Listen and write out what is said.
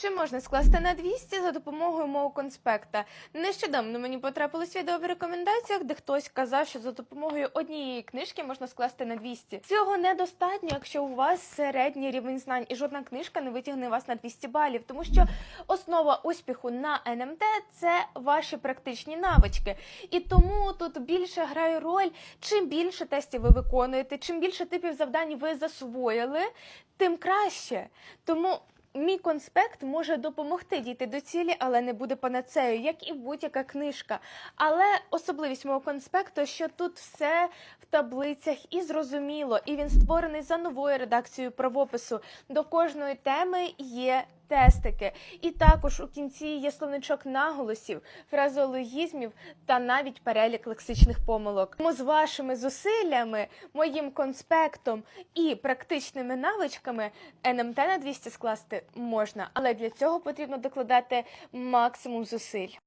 Чи можна скласти на 200 за допомогою мого конспекта? Нещодавно мені потрапилось відео в рекомендаціях, де хтось казав, що за допомогою однієї книжки можна скласти на 200. Цього недостатньо, якщо у вас середній рівень знань, і жодна книжка не витягне вас на 200 балів, тому що основа успіху на НМТ це ваші практичні навички. І тому тут більше грає роль, чим більше тестів ви виконуєте, чим більше типів завдань ви засвоїли, тим краще. Тому Мій конспект може допомогти дійти до цілі, але не буде панацею, як і будь-яка книжка. Але особливість мого конспекту, що тут все в таблицях і зрозуміло, і він створений за новою редакцією правопису. До кожної теми є тестики. І також у кінці є словничок наголосів, фразеологізмів та навіть перелік лексичних помилок. Тому з вашими зусиллями, моїм конспектом і практичними навичками НМТ на 200 скласти можна, але для цього потрібно докладати максимум зусиль.